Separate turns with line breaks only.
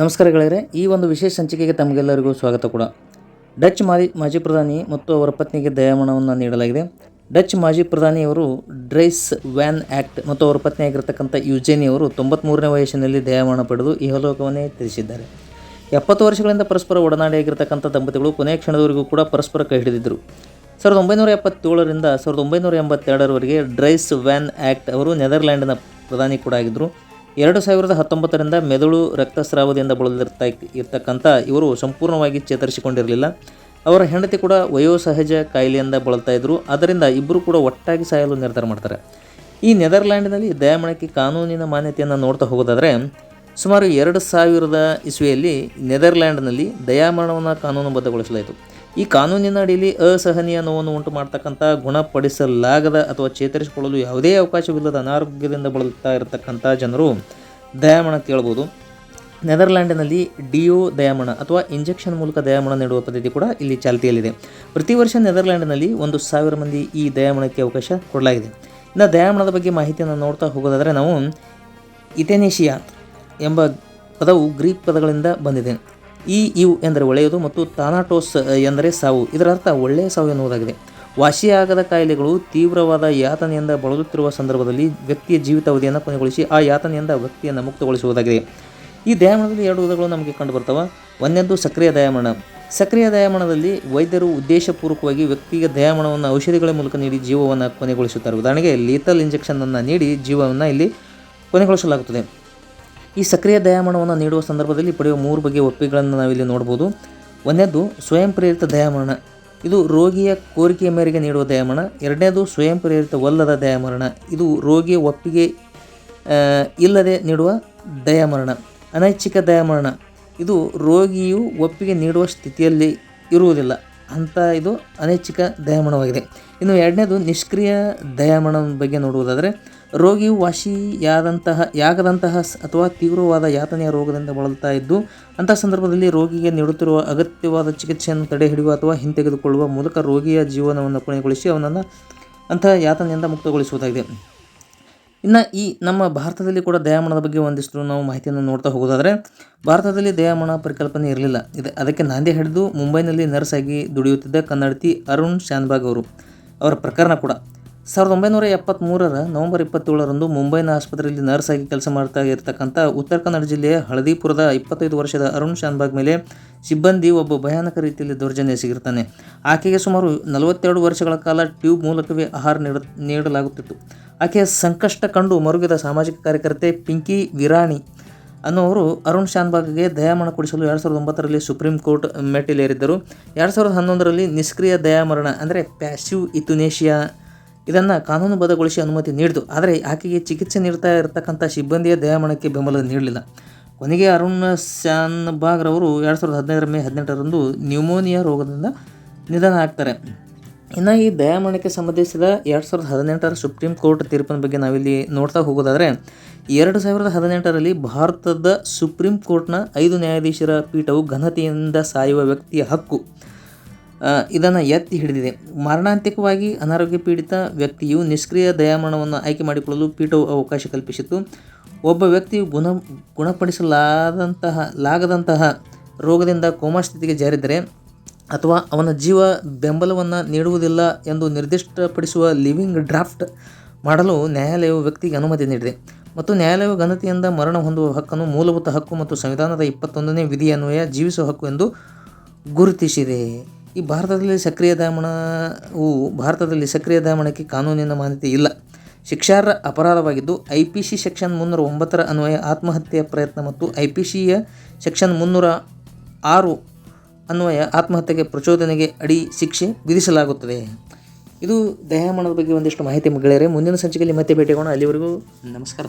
ನಮಸ್ಕಾರ ಗೆಳೆಯರೆ, ಈ ಒಂದು ವಿಶೇಷ ಸಂಚಿಕೆಗೆ ತಮಗೆಲ್ಲರಿಗೂ ಸ್ವಾಗತ ಕೂಡ. ಡಚ್ ಮಾಜಿ ಮಾಜಿ ಪ್ರಧಾನಿ ಮತ್ತು ಅವರ ಪತ್ನಿಗೆ ದಯಾಮಣವನ್ನು ನೀಡಲಾಗಿದೆ. ಡಚ್ ಮಾಜಿ ಪ್ರಧಾನಿಯವರು ಡ್ರೈಸ್ ವ್ಯಾನ್ ಆ್ಯಕ್ಟ್ ಮತ್ತು ಅವರ ಪತ್ನಿಯಾಗಿರ್ತಕ್ಕಂಥ ಯುಜೇನಿ ಅವರು ತೊಂಬತ್ತ್ಮೂರನೇ ವಯಸ್ಸಿನಲ್ಲಿ ದಯಾಮರಣ ಪಡೆದು ಇಹಲೋಕವನ್ನೇ ತಿಳಿಸಿದ್ದಾರೆ ಎಪ್ಪತ್ತು ವರ್ಷಗಳಿಂದ ಪರಸ್ಪರ ಒಡನಾಡಿಯಾಗಿರ್ತಕ್ಕಂಥ ದಂಪತಿಗಳು ಕೊನೆಯ ಕ್ಷಣದವರೆಗೂ ಕೂಡ ಪರಸ್ಪರ ಕೈ ಹಿಡಿದಿದ್ದರು. ಸಾವಿರದ ಒಂಬೈನೂರ ಎಪ್ಪತ್ತೇಳರಿಂದ ಸಾವಿರದ ಒಂಬೈನೂರ ಎಂಬತ್ತೆರಡರವರೆಗೆ ಡ್ರೈಸ್ ವ್ಯಾನ್ ಆ್ಯಕ್ಟ್ ಅವರು ನೆದರ್ಲ್ಯಾಂಡಿನ ಪ್ರಧಾನಿ ಕೂಡ ಆಗಿದ್ದರು ಎರಡು ಸಾವಿರದ ಹತ್ತೊಂಬತ್ತರಿಂದ ಮೆದುಳು, ರಕ್ತಸ್ರಾವದಿಂದ ಬಳಲಿರ್ತಾ ಇರ್ತಕ್ಕಂಥ ಇವರು ಸಂಪೂರ್ಣವಾಗಿ ಚೇತರಿಸಿಕೊಂಡಿರಲಿಲ್ಲ. ಅವರ ಹೆಂಡತಿ ಕೂಡ ವಯೋಸಹಜ ಕಾಯಿಲೆಯಿಂದ ಬಳಲ್ತಾ ಇದ್ದರು ಅದರಿಂದ ಇಬ್ಬರು ಕೂಡ ಒಟ್ಟಾಗಿ ಸಾಯಲು ನಿರ್ಧಾರ ಮಾಡ್ತಾರೆ. ಈ ನೆದರ್ಲ್ಯಾಂಡ್ನಲ್ಲಿ ದಯಾಮಣಕ್ಕೆ ಕಾನೂನಿನ ಮಾನ್ಯತೆಯನ್ನು ನೋಡ್ತಾ ಹೋಗೋದಾದರೆ, ಸುಮಾರು ಎರಡು ಸಾವಿರದ ಇಸ್ವಿಯಲ್ಲಿ ನೆದರ್ಲ್ಯಾಂಡ್ನಲ್ಲಿ ದಯಾಮರಣವನ್ನು ಕಾನೂನುಬದ್ಧಗೊಳಿಸಲಾಯಿತು. ಈ ಕಾನೂನಿನ ಅಡಿಯಲ್ಲಿ ಅಸಹನೀಯ ನೋವನ್ನು ಉಂಟು ಮಾಡ್ತಕ್ಕಂಥ, ಗುಣಪಡಿಸಲಾಗದ ಅಥವಾ ಚೇತರಿಸಿಕೊಳ್ಳಲು ಯಾವುದೇ ಅವಕಾಶವಿಲ್ಲದ ಅನಾರೋಗ್ಯದಿಂದ ಬಳಲುತ್ತಾ ಇರತಕ್ಕಂಥ ಜನರು ದಯಾಮಣ ಕೇಳ್ಬೋದು ನೆದರ್ಲ್ಯಾಂಡಿನಲ್ಲಿ ಡಿಯೋ ದಯಾಮಣ ಅಥವಾ ಇಂಜೆಕ್ಷನ್ ಮೂಲಕ ದಯಾಮಣ ನೀಡುವ ಪದ್ಧತಿ ಕೂಡ ಇಲ್ಲಿ ಚಾಲ್ತಿಯಲ್ಲಿದೆ. ಪ್ರತಿ ವರ್ಷ ನೆದರ್ಲ್ಯಾಂಡ್ನಲ್ಲಿ ಒಂದು ಸಾವಿರ ಮಂದಿ ಈ ದಯಾಮಣಕ್ಕೆ ಅವಕಾಶ ಕೊಡಲಾಗಿದೆ. ಇನ್ನು ದಯಾಮಣದ ಬಗ್ಗೆ ಮಾಹಿತಿಯನ್ನು ನೋಡ್ತಾ ಹೋಗೋದಾದರೆ ನಾವು ಇಥೆನೇಷಿಯಾ ಎಂಬ ಪದವು ಗ್ರೀಕ್ ಪದಗಳಿಂದ ಬಂದಿದೆ. ಈ ಇವು ಎಂದರೆ ಒಳ್ಳೆಯದು ಮತ್ತು ತಾನಾಟೋಸ್ ಎಂದರೆ ಸಾವು. ಇದರ ಅರ್ಥ ಒಳ್ಳೆಯ ಸಾವು ಎನ್ನುವುದಾಗಿದೆ. ವಾಸಿಯಾಗದ ಕಾಯಿಲೆಗಳು ತೀವ್ರವಾದ ಯಾತನೆಯಿಂದ ಬಳಲುತ್ತಿರುವ ಸಂದರ್ಭದಲ್ಲಿ ವ್ಯಕ್ತಿಯ ಜೀವಿತಾವಧಿಯನ್ನು ಕೊನೆಗೊಳಿಸಿ ಆ ಯಾತನೆಯಿಂದ ವ್ಯಕ್ತಿಯನ್ನು ಮುಕ್ತಗೊಳಿಸುವುದಾಗಿದೆ. ಈ ದಯಾಮರಣದಲ್ಲಿ ಎರಡು ವಿಧಗಳು ನಮಗೆ ಕಂಡುಬರ್ತವೆ. ಒಂದೊಂದು ಸಕ್ರಿಯ ದಯಾಮರಣ ಸಕ್ರಿಯ ದಯಾಮರಣದಲ್ಲಿ ವೈದ್ಯರು ಉದ್ದೇಶಪೂರ್ವಕವಾಗಿ ವ್ಯಕ್ತಿಗೆ ದಯಾಮರಣವನ್ನು ಔಷಧಿಗಳ ಮೂಲಕ ನೀಡಿ ಜೀವವನ್ನು ಕೊನೆಗೊಳಿಸುತ್ತಾರೆ. ಉದಾಹರಣೆಗೆ ಲೀತಲ್ ಇಂಜೆಕ್ಷನನ್ನು ನೀಡಿ ಜೀವವನ್ನು ಇಲ್ಲಿ ಕೊನೆಗೊಳಿಸಲಾಗುತ್ತದೆ. ಈ ಸಕ್ರಿಯ ದಯಾಮರಣವನ್ನು ನೀಡುವ ಸಂದರ್ಭದಲ್ಲಿ ಪಡೆಯುವ ಮೂರು ಬಗೆಯ ಒಪ್ಪಿಗೆಗಳನ್ನು ನಾವಿಲ್ಲಿ ನೋಡ್ಬೋದು ಒಂದನೇದು, ಸ್ವಯಂ ಪ್ರೇರಿತ ದಯಾಮರಣ. ಇದು ರೋಗಿಯ ಕೋರಿಕೆಯ ಮೇರೆಗೆ ನೀಡುವ ದಯಾಮರಣ. ಎರಡನೇದು, ಸ್ವಯಂ ಪ್ರೇರಿತವಲ್ಲದ ದಯಾಮರಣ. ಇದು ರೋಗಿಯ ಒಪ್ಪಿಗೆ ಇಲ್ಲದೆ ನೀಡುವ ದಯಾಮರಣ. ಅನೈಚ್ಛಿಕ ದಯಾಮರಣ. ಇದು ರೋಗಿಯು ಒಪ್ಪಿಗೆ ನೀಡುವ ಸ್ಥಿತಿಯಲ್ಲಿ ಇರುವುದಿಲ್ಲ. ಅಂತ ಇದು ಅನೈಚ್ಛಿಕ ದಯಾಮಣವಾಗಿದೆ ಇನ್ನು ಎರಡನೇದು ನಿಷ್ಕ್ರಿಯ ದಯಾಮರಣದ ಬಗ್ಗೆ ನೋಡುವುದಾದರೆ ರೋಗಿಯು ವಾಸಿಯಾದಂತಹ ಯಾಗದಂತಹ ಅಥವಾ ತೀವ್ರವಾದ ಯಾತನೆಯ ರೋಗದಿಂದ ಬಳಲ್ತಾ ಇದ್ದು ಅಂತಹ ಸಂದರ್ಭದಲ್ಲಿ ರೋಗಿಗೆ ನೀಡುತ್ತಿರುವ ಅಗತ್ಯವಾದ ಚಿಕಿತ್ಸೆಯನ್ನು ತಡೆಹಿಡಿಯುವ ಅಥವಾ ಹಿಂತೆಗೆದುಕೊಳ್ಳುವ ಮೂಲಕ ರೋಗಿಯ ಜೀವನವನ್ನು ಕೊನೆಗೊಳಿಸಿ ಅವನನ್ನು ಅಂತಹ ಯಾತನೆಯಿಂದ ಮುಕ್ತಗೊಳಿಸುವುದಾಗಿದೆ. ಇನ್ನು ಈ ನಮ್ಮ ಭಾರತದಲ್ಲಿ ಕೂಡ ದಯಾಮಣದ ಬಗ್ಗೆ ಒಂದಿಷ್ಟು ನಾವು ಮಾಹಿತಿಯನ್ನು ನೋಡ್ತಾ ಹೋಗೋದಾದರೆ, ಭಾರತದಲ್ಲಿ ದಯಾಮಣ ಪರಿಕಲ್ಪನೆ ಇರಲಿಲ್ಲ. ಇದೆ, ಅದಕ್ಕೆ ನಾಂದಿ ಹಿಡಿದು ಮುಂಬೈನಲ್ಲಿ ನರ್ಸ್ ಆಗಿ ದುಡಿಯುತ್ತಿದ್ದ ಕನ್ನಡತಿ ಅರುಣ್ ಶಾನ್ಬಾಗ್ ಅವರು, ಅವರ ಪ್ರಕರಣ ಕೂಡ. ಸಾವಿರದ ಒಂಬೈನೂರ ಎಪ್ಪತ್ತ್ಮೂರರ ನವೆಂಬರ್ ಇಪ್ಪತ್ತೇಳರಂದು ಮುಂಬೈನ ಆಸ್ಪತ್ರೆಯಲ್ಲಿ ನರ್ಸ್ ಆಗಿ ಕೆಲಸ ಮಾಡ್ತಾ ಇರತಕ್ಕಂಥ ಉತ್ತರ ಕನ್ನಡ ಜಿಲ್ಲೆಯ ಹಳದಿಪುರದ ಇಪ್ಪತ್ತೈದು ವರ್ಷದ ಅರುಣ್ ಶಾನ್ಬಾಗ್ ಮೇಲೆ ಸಿಬ್ಬಂದಿ ಒಬ್ಬ ಭಯಾನಕ ರೀತಿಯಲ್ಲಿ ದೌರ್ಜನ್ಯ ಸಿಗಿರ್ತಾನೆ ಆಕೆಗೆ ಸುಮಾರು ನಲವತ್ತೆರಡು ವರ್ಷಗಳ ಕಾಲ ಟ್ಯೂಬ್ ಮೂಲಕವೇ ಆಹಾರ ನೀಡ, ನೀಡಲಾಗುತ್ತಿತ್ತು. ಆಕೆಯ ಸಂಕಷ್ಟ ಕಂಡು ಮರುಗಿದ ಸಾಮಾಜಿಕ ಕಾರ್ಯಕರ್ತೆ ಪಿಂಕಿ ವಿರಾಣಿ ಅನ್ನೋರು ಅರುಣ್ ಶಾನ್ಬಾಗ್ಗೆ ದಯಾಮರಣ ಕೊಡಿಸಲು ಎರಡು ಸಾವಿರದ ಒಂಬತ್ತರಲ್ಲಿ ಸುಪ್ರೀಂ ಕೋರ್ಟ್ ಮೆಟ್ಟಿಲೇರಿದ್ದರು. ಎರಡು ಸಾವಿರದ ಹನ್ನೊಂದರಲ್ಲಿ ನಿಷ್ಕ್ರಿಯ ದಯಾಮರಣ ಅಂದರೆ ಪ್ಯಾಸಿವ್ ಇಥುನೇಷಿಯಾ ಇದನ್ನು ಕಾನೂನುಬದ್ಧಗೊಳಿಸಿ ಅನುಮತಿ ನೀಡಿತು ಆದರೆ ಆಕೆಗೆ ಚಿಕಿತ್ಸೆ ನೀಡ್ತಾ ಇರತಕ್ಕಂಥ ಸಿಬ್ಬಂದಿಯ ದಯಾಮರಣಕ್ಕೆ ಬೆಂಬಲ ನೀಡಲಿಲ್ಲ. ಕೊನೆಗೆ ಅರುಣ್ ರವರು ಎರಡು ಸಾವಿರದ ಹದಿನೈದರ ಮೇ ಹದಿನೆಂಟರಂದು ನ್ಯೂಮೋನಿಯಾ ರೋಗದಿಂದ ನಿಧನ ಆಗ್ತಾರೆ. ಇನ್ನು ಈ ದಯಾಮರಣಕ್ಕೆ ಸಂಬಂಧಿಸಿದ ಎರಡು ಸಾವಿರದ ಹದಿನೆಂಟರ ಸುಪ್ರೀಂ ಕೋರ್ಟ್ ತೀರ್ಪಿನ ಬಗ್ಗೆ ನಾವಿಲ್ಲಿ ನೋಡ್ತಾ ಹೋಗೋದಾದರೆ, ಎರಡು ಸಾವಿರದ ಹದಿನೆಂಟರಲ್ಲಿ ಭಾರತದ ಸುಪ್ರೀಂ ಕೋರ್ಟ್ನ ಐದು ನ್ಯಾಯಾಧೀಶರ ಪೀಠವು ಘನತೆಯಿಂದ ಸಾಯುವ ವ್ಯಕ್ತಿಯ ಹಕ್ಕು. ಇದನ್ನು ಎತ್ತಿ ಹಿಡಿದಿದೆ. ಮಾರಣಾಂತಿಕವಾಗಿ ಅನಾರೋಗ್ಯ ಪೀಡಿತ ವ್ಯಕ್ತಿಯು ನಿಷ್ಕ್ರಿಯ ದಯಾಮರಣವನ್ನು ಆಯ್ಕೆ ಮಾಡಿಕೊಳ್ಳಲು ಪೀಠವು ಅವಕಾಶ ಕಲ್ಪಿಸಿತು ಒಬ್ಬ ವ್ಯಕ್ತಿಯು ಗುಣ, ಗುಣಪಡಿಸಲಾದಂತಹ, ಲಾಗದಂತಹ ರೋಗದಿಂದ ಕೋಮಾ ಸ್ಥಿತಿಗೆ ಜಾರಿದರೆ ಅಥವಾ ಅವನ ಜೀವ ಬೆಂಬಲವನ್ನು ನೀಡುವುದಿಲ್ಲ ಎಂದು ನಿರ್ದಿಷ್ಟಪಡಿಸುವ ಲಿವಿಂಗ್ ಡ್ರಾಫ್ಟ್ ಮಾಡಲು ನ್ಯಾಯಾಲಯವು ವ್ಯಕ್ತಿಗೆ ಅನುಮತಿ ನೀಡಿದೆ. ಮತ್ತು ನ್ಯಾಯಾಲಯವು ಘನತೆಯಿಂದ ಮರಣ ಹೊಂದುವ ಹಕ್ಕನ್ನು ಮೂಲಭೂತ ಹಕ್ಕು ಮತ್ತು ಸಂವಿಧಾನದ ಇಪ್ಪತ್ತೊಂದನೇ ವಿಧಿಯನ್ವಯ ಜೀವಿಸುವ ಹಕ್ಕು ಎಂದು ಗುರುತಿಸಿದೆ. ಈ ಭಾರತದಲ್ಲಿ ಸಕ್ರಿಯ ದಾಮಣವು ಭಾರತದಲ್ಲಿ ಸಕ್ರಿಯ ದಾಮಣಕ್ಕೆ ಕಾನೂನಿನ ಮಾನ್ಯತೆ ಇಲ್ಲ. ಶಿಕ್ಷಾರ್ಹ ಅಪರಾಧವಾಗಿದ್ದು, ಐ ಪಿ ಸಿ ಸೆಕ್ಷನ್ ಮುನ್ನೂರ ಒಂಬತ್ತರ ಅನ್ವಯ ಆತ್ಮಹತ್ಯೆಯ ಪ್ರಯತ್ನ ಮತ್ತು ಐ ಪಿ ಸಿಯ ಸೆಕ್ಷನ್ ಮುನ್ನೂರ ಆರು ಅನ್ವಯ ಆತ್ಮಹತ್ಯೆಗೆ ಪ್ರಚೋದನೆಗೆ ಅಡಿ ಶಿಕ್ಷೆ ವಿಧಿಸಲಾಗುತ್ತದೆ. ಇದು ದಯಾಮಣದ ಬಗ್ಗೆ ಒಂದಿಷ್ಟು ಮಾಹಿತಿ ಗೆಳೆಯರೆ, ಮುಂದಿನ ಸಂಚಿಕೆಯಲ್ಲಿ ಮತ್ತೆ ಭೇಟಿಯಾಗೋಣ. ಅಲ್ಲಿವರೆಗೂ ನಮಸ್ಕಾರ.